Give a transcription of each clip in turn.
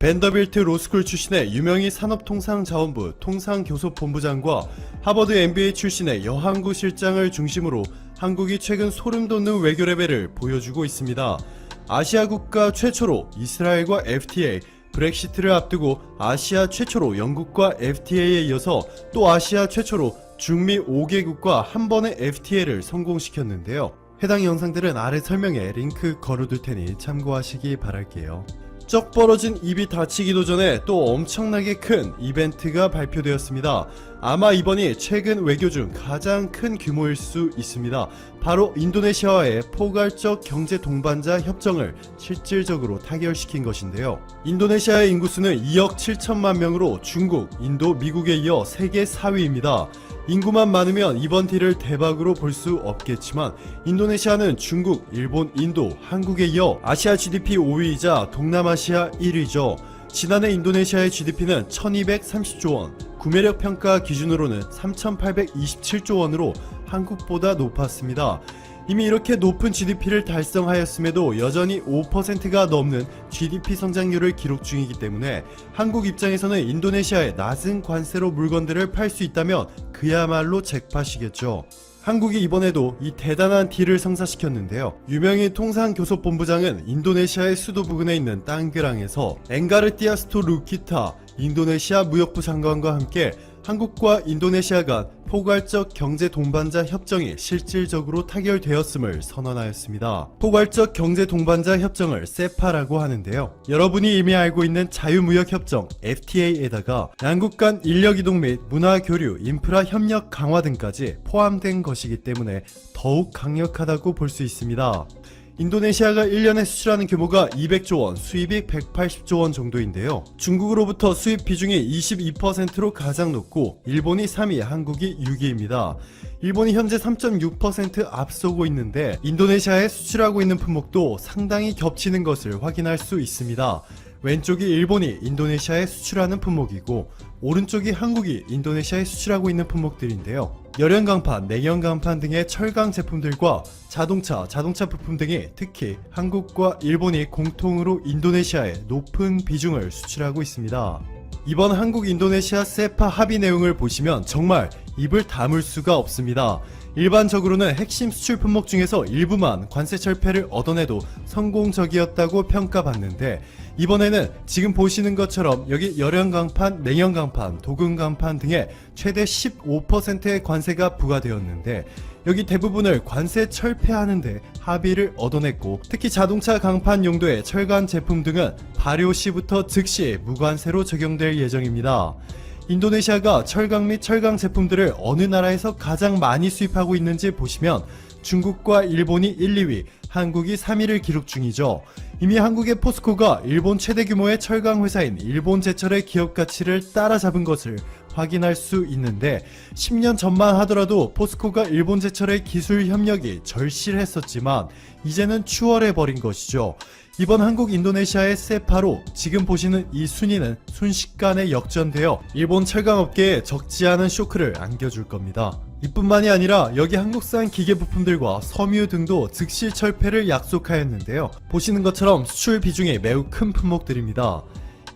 벤더빌트 로스쿨 출신의 유명희 산업통상자원부 통상교섭본부장과 하버드 MBA 출신의 여항구 실장을 중심으로 한국이 최근 소름 돋는 외교 레벨을 보여주고 있습니다. 아시아 국가 최초로 이스라엘과 FTA, 브렉시트를 앞두고 아시아 최초로 영국과 FTA에 이어서 또 아시아 최초로 중미 5개국과 한 번의 FTA를 성공시켰는데요. 해당 영상들은 아래 설명에 링크 걸어둘 테니 참고하시기 바랄게요. 쩍 벌어진 입이 닫히기도 전에 또 엄청나게 큰 이벤트가 발표되었습니다. 아마 이번이 최근 외교 중 가장 큰 규모일 수 있습니다. 바로 인도네시아와의 포괄적 경제 동반자 협정을 실질적으로 타결시킨 것인데요. 인도네시아의 인구수는 2억 7천만 명으로 중국, 인도, 미국에 이어 세계 4위입니다. 인구만 많으면 이번 딜을 대박으로 볼 수 없겠지만 인도네시아는 중국, 일본, 인도, 한국에 이어 아시아 GDP 5위이자 동남아시아 1위죠. 지난해 인도네시아의 GDP는 1230조 원, 구매력 평가 기준으로는 3827조 원으로 한국보다 높았습니다. 이미 이렇게 높은 GDP를 달성하였음에도 여전히 5%가 넘는 GDP 성장률을 기록 중이기 때문에 한국 입장에서는 인도네시아에 낮은 관세로 물건들을 팔 수 있다면 그야말로 잭팟이겠죠. 한국이 이번에도 이 대단한 딜을 성사시켰는데요. 유명희 통상교섭본부장은 인도네시아의 수도 부근에 있는 땅그랑에서 엥가르티아스토 루키타 인도네시아 무역부 장관과 함께 한국과 인도네시아 간 포괄적 경제 동반자 협정이 실질적으로 타결되었음을 선언하였습니다. 포괄적 경제 동반자 협정을 세파라고 하는데요. 여러분이 이미 알고 있는 자유무역 협정 FTA에다가 양국 간 인력 이동 및 문화 교류, 인프라 협력 강화 등까지 포함된 것이기 때문에 더욱 강력하다고 볼 수 있습니다. 인도네시아가 1년에 수출하는 규모가 200조 원, 수입이 180조 원 정도인데요. 중국으로부터 수입 비중이 22%로 가장 높고 일본이 3위, 한국이 6위입니다. 일본이 현재 3.6% 앞서고 있는데 인도네시아에 수출하고 있는 품목도 상당히 겹치는 것을 확인할 수 있습니다. 왼쪽이 일본이 인도네시아에 수출하는 품목이고 오른쪽이 한국이 인도네시아에 수출하고 있는 품목들인데요. 열연 강판, 내연강판 등의 철강 제품들과 자동차, 자동차 부품 등이 특히 한국과 일본이 공통으로 인도네시아에 높은 비중을 수출하고 있습니다. 이번 한국 인도네시아 세파 합의 내용을 보시면 정말 입을 다물 수가 없습니다. 일반적으로는 핵심 수출 품목 중에서 일부만 관세 철폐를 얻어내도 성공적이었다고 평가받는데 이번에는 지금 보시는 것처럼 여기 열연 강판, 냉연 강판, 도금 강판 등에 최대 15%의 관세가 부과되었는데 여기 대부분을 관세 철폐하는데 합의를 얻어냈고 특히 자동차 강판 용도의 철관 제품 등은 발효 시부터 즉시 무관세로 적용될 예정입니다. 인도네시아가 철강 및 철강 제품들을 어느 나라에서 가장 많이 수입하고 있는지 보시면 중국과 일본이 1, 2위, 한국이 3위를 기록 중이죠. 이미 한국의 포스코가 일본 최대 규모의 철강 회사인 일본제철의 기업 가치를 따라잡은 것을 확인할 수 있는데 10년 전만 하더라도 포스코가 일본 제철의 기술 협력이 절실했었지만 이제는 추월해 버린 것이죠. 이번 한국 인도네시아의 세파로 지금 보시는 이 순위는 순식간에 역전되어 일본 철강업계에 적지 않은 쇼크를 안겨줄 겁니다. 이뿐만이 아니라 여기 한국산 기계 부품들과 섬유 등도 즉시 철폐를 약속하였는데요. 보시는 것처럼 수출 비중이 매우 큰 품목들입니다.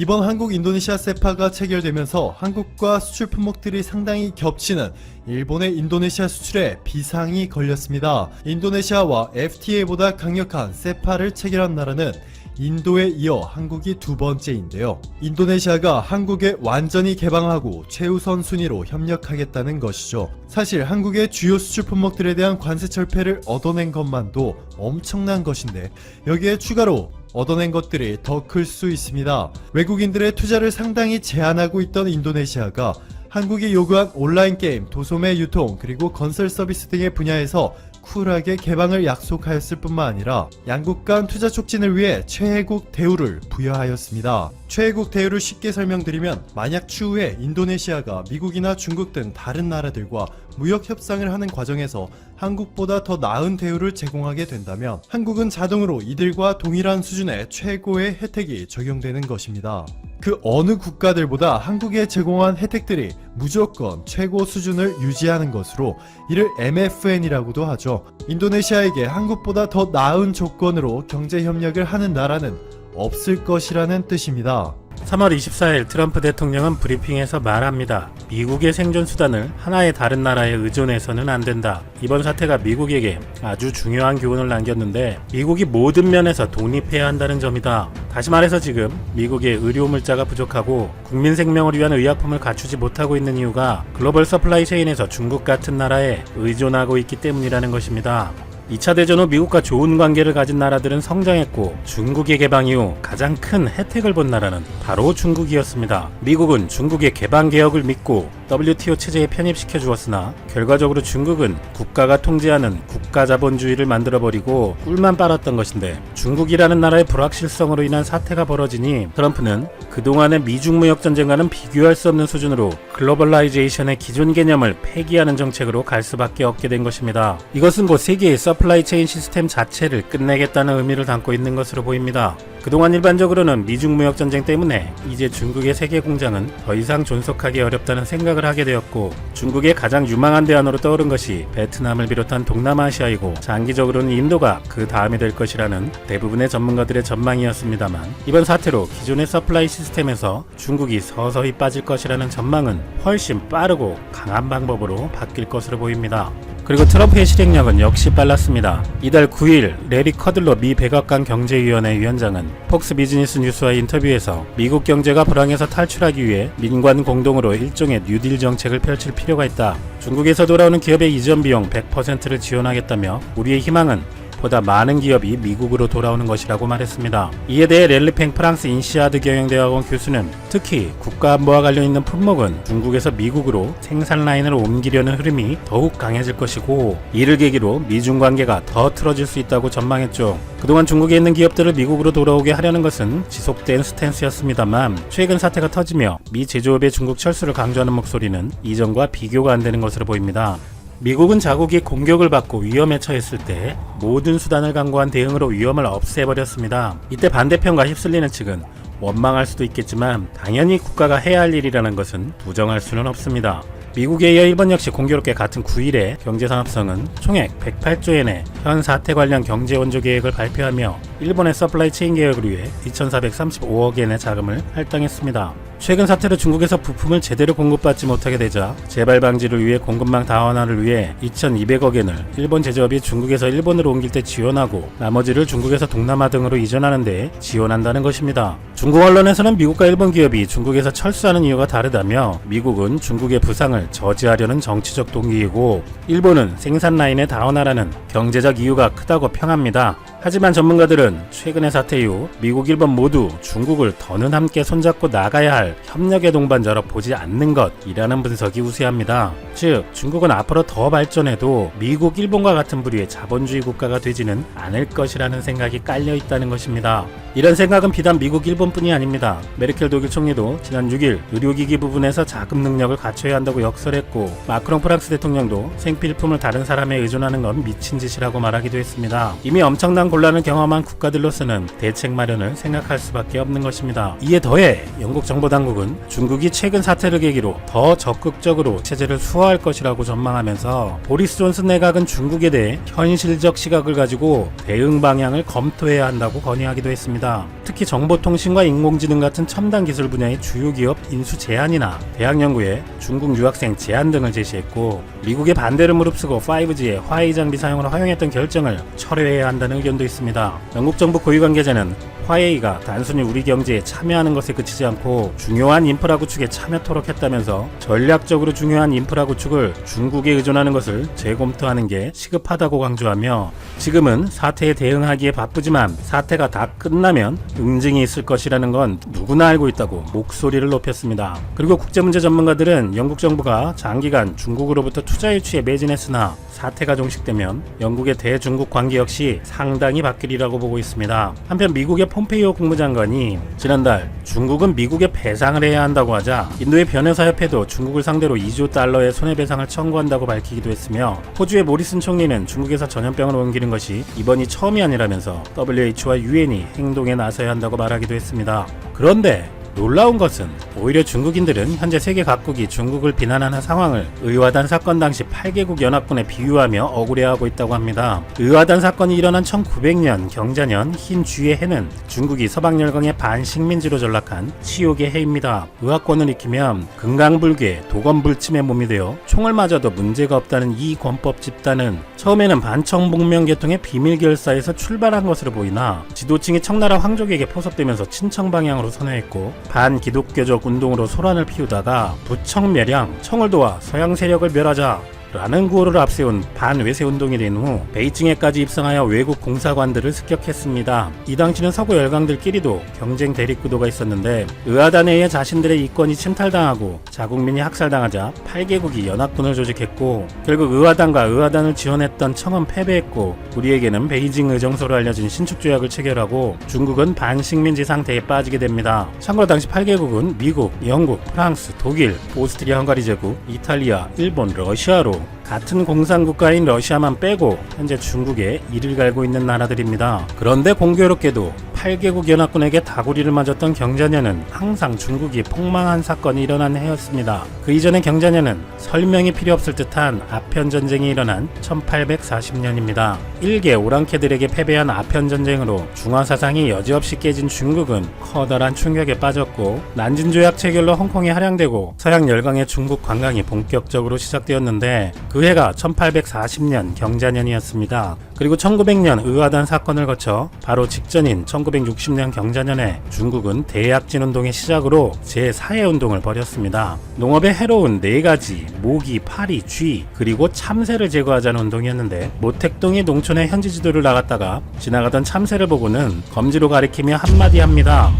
이번 한국 인도네시아 세파가 체결되면서 한국과 수출 품목들이 상당히 겹치는 일본의 인도네시아 수출에 비상이 걸렸습니다. 인도네시아와 FTA보다 강력한 세파를 체결한 나라는 인도에 이어 한국이 두 번째인데요. 인도네시아가 한국에 완전히 개방하고 최우선 순위로 협력하겠다는 것이죠. 사실 한국의 주요 수출 품목들에 대한 관세 철폐를 얻어낸 것만도 엄청난 것인데 여기에 추가로 얻어낸 것들이 더 클 수 있습니다. 외국인들의 투자를 상당히 제한하고 있던 인도네시아가 한국이 요구한 온라인 게임, 도소매 유통, 그리고 건설 서비스 등의 분야에서 쿨하게 개방을 약속하였을 뿐만 아니라 양국 간 투자 촉진을 위해 최애국 대우를 부여하였습니다. 최애국 대우를 쉽게 설명드리면 만약 추후에 인도네시아가 미국이나 중국 등 다른 나라들과 무역 협상을 하는 과정에서 한국보다 더 나은 대우를 제공하게 된다면 한국은 자동으로 이들과 동일한 수준의 최고의 혜택이 적용되는 것입니다. 그 어느 국가들보다 한국에 제공한 혜택들이 무조건 최고 수준을 유지하는 것으로 이를 MFN이라고도 하죠. 인도네시아에게 한국보다 더 나은 조건으로 경제 협력을 하는 나라는 없을 것이라는 뜻입니다. 3월 24일 트럼프 대통령은 브리핑에서 말합니다. 미국의 생존 수단을 하나의 다른 나라에 의존해서는 안 된다. 이번 사태가 미국에게 아주 중요한 교훈을 남겼는데 미국이 모든 면에서 독립해야 한다는 점이다. 다시 말해서 지금 미국의 의료 물자가 부족하고 국민 생명을 위한 의약품을 갖추지 못하고 있는 이유가 글로벌 서플라이 체인에서 중국 같은 나라에 의존하고 있기 때문이라는 것입니다. 2차 대전 후 미국과 좋은 관계를 가진 나라들은 성장했고 중국의 개방 이후 가장 큰 혜택을 본 나라는 바로 중국이었습니다. 미국은 중국의 개방 개혁을 믿고 WTO 체제에 편입시켜 주었으나 결과적으로 중국은 국가가 통제하는 국가 자본주의를 만들어버리고 꿀만 빨았던 것인데 중국이라는 나라의 불확실성으로 인한 사태가 벌어지니 트럼프는 그동안의 미중 무역 전쟁과는 비교할 수 없는 수준으로 글로벌라이제이션의 기존 개념을 폐기하는 정책으로 갈 수밖에 없게 된 것입니다. 이것은 곧 세계의 서 플라이 체인 시스템 자체를 끝내겠다는 의미를 담고 있는 것으로 보입니다. 그동안 일반적으로는 미중 무역 전쟁 때문에 이제 중국의 세계 공장은 더 이상 존속하기 어렵다는 생각을 하게 되었고 중국의 가장 유망한 대안으로 떠오른 것이 베트남을 비롯한 동남아시아이고 장기적으로는 인도가 그 다음이 될 것이라는 대부분의 전문가들의 전망이었습니다만 이번 사태로 기존의 서플라이 시스템에서 중국이 서서히 빠질 것이라는 전망은 훨씬 빠르고 강한 방법으로 바뀔 것으로 보입니다. 그리고 트럼프의 실행력은 역시 빨랐습니다. 이달 9일 레리 커들로 미 백악관 경제위원회 위원장은 폭스 비즈니스 뉴스와의 인터뷰에서 미국 경제가 불황에서 탈출하기 위해 민관 공동으로 일종의 뉴딜 정책을 펼칠 필요가 있다. 중국에서 돌아오는 기업의 이전 비용 100%를 지원하겠다며 우리의 희망은 보다 많은 기업이 미국으로 돌아오는 것이라고 말했습니다. 이에 대해 렐리팽 프랑스 인시아드 경영대학원 교수는 특히 국가 안보와 관련 있는 품목은 중국에서 미국으로 생산 라인을 옮기려는 흐름이 더욱 강해질 것이고 이를 계기로 미중 관계가 더 틀어질 수 있다고 전망했죠. 그동안 중국에 있는 기업들을 미국으로 돌아오게 하려는 것은 지속된 스탠스였습니다만 최근 사태가 터지며 미 제조업의 중국 철수를 강조하는 목소리는 이전과 비교가 안 되는 것으로 보입니다. 미국은 자국이 공격을 받고 위험에 처했을 때 모든 수단을 강구한 대응으로 위험을 없애버렸습니다. 이때 반대편과 휩쓸리는 측은 원망할 수도 있겠지만 당연히 국가가 해야 할 일이라는 것은 부정할 수는 없습니다. 미국에 이어 일본 역시 공교롭게 같은 9일에 경제산업성은 총액 108조엔의 현 사태 관련 경제 원조 계획을 발표하며 일본의 서플라이 체인 개혁을 위해 2,435억 엔의 자금을 할당했습니다. 최근 사태로 중국에서 부품을 제대로 공급받지 못하게 되자 재발 방지를 위해 공급망 다원화를 위해 2,200억 엔을 일본 제조업이 중국에서 일본으로 옮길 때 지원하고 나머지를 중국에서 동남아 등으로 이전하는 데 지원한다는 것입니다. 중국 언론에서는 미국과 일본 기업이 중국에서 철수하는 이유가 다르다며 미국은 중국의 부상을 저지하려는 정치적 동기이고 일본은 생산 라인의 다원화라는 경제적 이유가 크다고 평합니다. 하지만 전문가들은 최근의 사태 이후 미국, 일본 모두 중국을 더는 함께 손잡고 나가야 할 협력의 동반자로 보지 않는 것이라는 분석이 우세합니다. 즉, 중국은 앞으로 더 발전해도 미국, 일본과 같은 부류의 자본주의 국가가 되지는 않을 것이라는 생각이 깔려 있다는 것입니다. 이런 생각은 비단 미국, 일본뿐이 아닙니다. 메르켈 독일 총리도 지난 6일 의료기기 부분에서 자금 능력을 갖춰야 한다고 역설했고 마크롱 프랑스 대통령도 생필품을 다른 사람에 의존하는 건 미친 짓이라고 말하기도 했습니다. 이미 엄청난 곤란을 경험한 국가들로서는 대책 마련을 생각할 수밖에 없는 것입니다. 이에 더해 영국 정보당국은 중국이 최근 사태를 계기로 더 적극적으로 체제를 수호할 것이라고 전망하면서 보리스 존슨 내각은 중국에 대해 현실적 시각을 가지고 대응 방향을 검토해야 한다고 건의하기도 했습니다. 특히 정보통신과 인공지능 같은 첨단 기술 분야의 주요 기업 인수 제한이나 대학 연구에 중국 유학생 제한 등을 제시했고 미국의 반대를 무릅쓰고 5G의 화웨이 장비 사용을 허용했던 결정을 철회해야 한다는 의견도 있습니다. 영국 정부 고위 관계자는 화웨이가 단순히 우리 경제에 참여하는 것에 그치지 않고 중요한 인프라 구축에 참여토록 했다면서 전략적으로 중요한 인프라 구축을 중국에 의존하는 것을 재검토하는 게 시급하다고 강조하며 지금은 사태에 대응하기에 바쁘지만 사태가 다 끝나면 응징이 있을 것이라는 건 누구나 알고 있다고 목소리를 높였습니다. 그리고 국제문제 전문가들은 영국 정부가 장기간 중국으로부터 투자 유치에 매진했으나 사태가 종식되면 영국의 대중국 관계 역시 상당히 바뀌리라고 보고 있습니다. 한편 미국의 폼페이오 국무장관이 지난달 중국은 미국에 배상을 해야 한다고 하자 인도의 변호사협회도 중국을 상대로 2조 달러의 손해배상을 청구한다고 밝히기도 했으며 호주의 모리슨 총리는 중국에서 전염병을 옮기는 것이 이번이 처음이 아니라면서 WHO와 UN이 행동에 나서야 한다고 말하기도 했습니다. 그런데 놀라운 것은 오히려 중국인들은 현재 세계 각국이 중국을 비난하는 상황을 의화단 사건 당시 8개국 연합군에 비유하며 억울해하고 있다고 합니다. 의화단 사건이 일어난 1900년 경자년 흰 쥐의 해는 중국이 서방 열강의 반식민지로 전락한 치욕의 해입니다. 의화권을 익히면 금강불괴, 도건불침의 몸이 되어 총을 맞아도 문제가 없다는 이 권법 집단은 처음에는 반청복명 계통의 비밀 결사에서 출발한 것으로 보이나 지도층이 청나라 황족에게 포섭되면서 친청 방향으로 선회했고 반기독교적 운동으로 소란을 피우다가 부청멸양, 청을 도와 서양 세력을 멸하자 라는 구호를 앞세운 반외세 운동이 된 후 베이징에까지 입성하여 외국 공사관들을 습격했습니다. 이 당시는 서구 열강들끼리도 경쟁 대립 구도가 있었는데 의하단에 의해 자신들의 이권이 침탈당하고 자국민이 학살당하자 8개국이 연합군을 조직했고 결국 의하단과 의하단을 지원했던 청은 패배했고 우리에게는 베이징 의정소로 알려진 신축 조약을 체결하고 중국은 반식민지 상태에 빠지게 됩니다. 참고로 당시 8개국은 미국, 영국, 프랑스, 독일, 오스트리아 헝가리 제국, 이탈리아, 일본, 러시아로 같은 공산국가인 러시아만 빼고 현재 중국에 이를 갈고 있는 나라들입니다. 그런데 공교롭게도 8개국 연합군에게 다구리를 맞았던 경자년은 항상 중국이 폭망한 사건이 일어난 해였습니다. 그 이전의 경자년은 설명이 필요 없을 듯한 아편 전쟁이 일어난 1840년입니다. 일개 오랑캐들에게 패배한 아편 전쟁으로 중화 사상이 여지없이 깨진 중국은 커다란 충격에 빠졌고 난징 조약 체결로 홍콩이 할양되고 서양 열강의 중국 관광이 본격적으로 시작되었는데 그 해가 1840년 경자년이었습니다. 그리고 1900년 의화단 사건을 거쳐 바로 직전인 1960년 경자년에 중국은 대약진 운동의 시작으로 제4의 운동을 벌였습니다. 농업에 해로운 네 가지 모기, 파리, 쥐 그리고 참새를 제거하자는 운동이었는데 모택동이 농촌의 현지 지도를 나갔다가 지나가던 참새를 보고는 검지로 가리키며 한마디 합니다.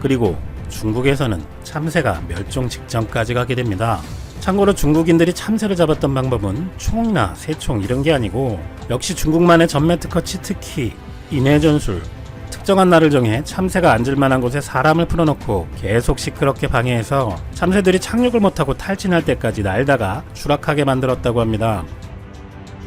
그리고 중국에서는 참새가 멸종 직전까지 가게 됩니다. 참고로 중국인들이 참새를 잡았던 방법은 총이나 새총 이런 게 아니고 역시 중국만의 전매 특허 치트키, 인해 전술, 특정한 날을 정해 참새가 앉을 만한 곳에 사람을 풀어놓고 계속 시끄럽게 방해해서 참새들이 착륙을 못하고 탈진할 때까지 날다가 추락하게 만들었다고 합니다.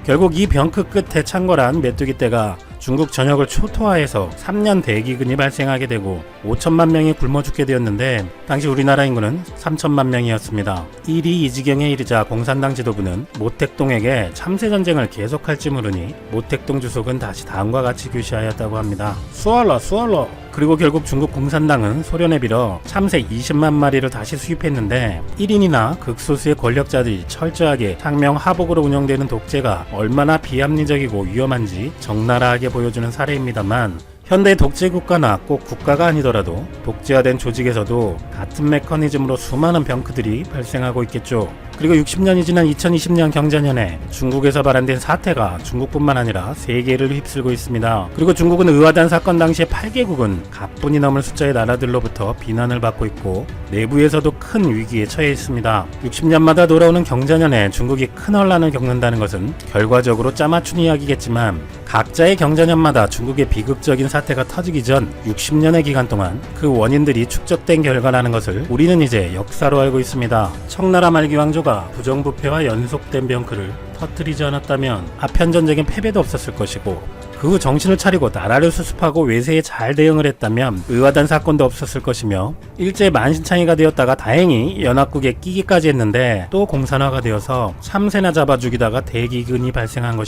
결국 이 병크 끝에 창궐한 메뚜기 떼가 중국 전역을 초토화해서 3년 대기근이 발생하게 되고 5천만 명이 굶어 죽게 되었는데 당시 우리나라 인구는 3천만 명이었습니다. 일이 이 지경에 이르자 공산당 지도부는 모택동에게 참새 전쟁을 계속할지 모르니 모택동 주석은 다시 다음과 같이 규시하였다고 합니다. 수월러 수월러 그리고 결국 중국 공산당은 소련에 빌어 참새 20만 마리를 다시 수입했는데 1인이나 극소수의 권력자들이 철저하게 상명 하복으로 운영되는 독재가 얼마나 비합리적이고 위험한지 적나라하게 보여주는 사례입니다만 현대 독재 국가나 꼭 국가가 아니더라도 독재화된 조직에서도 같은 메커니즘으로 수많은 병크들이 발생하고 있겠죠. 그리고 60년이 지난 2020년 경자년에 중국에서 발현된 사태가 중국뿐만 아니라 세계를 휩쓸고 있습니다. 그리고 중국은 의화단 사건 당시에 8개국은 가뿐히 넘을 숫자의 나라들로부터 비난을 받고 있고 내부에서도 큰 위기에 처해 있습니다. 60년마다 돌아오는 경자년에 중국이 큰 혼란을 겪는다는 것은 결과적으로 짜맞춘 이야기겠지만 각자의 경자년마다 중국의 비극적인 사태가 터지기 전 60년의 기간 동안 그 원인들이 축적된 결과라는 것을 우리는 이제 역사로 알고 있습니다. 청나라 말기 왕조가 부정부패와 연속된 병크를 터뜨리지 않았다면 아편 전쟁엔 패배도 없었을 것이고 그 후 정신을 차리고 나라를 수습하고 외세에 잘 대응을 했다면 의화단 사건도 없었을 것이며 일제 만신창이가 되었다가 다행히 연합국에 끼기까지 했는데 또 공산화가 되어서 참새나 잡아 죽이다가 대기근이 발생한 것이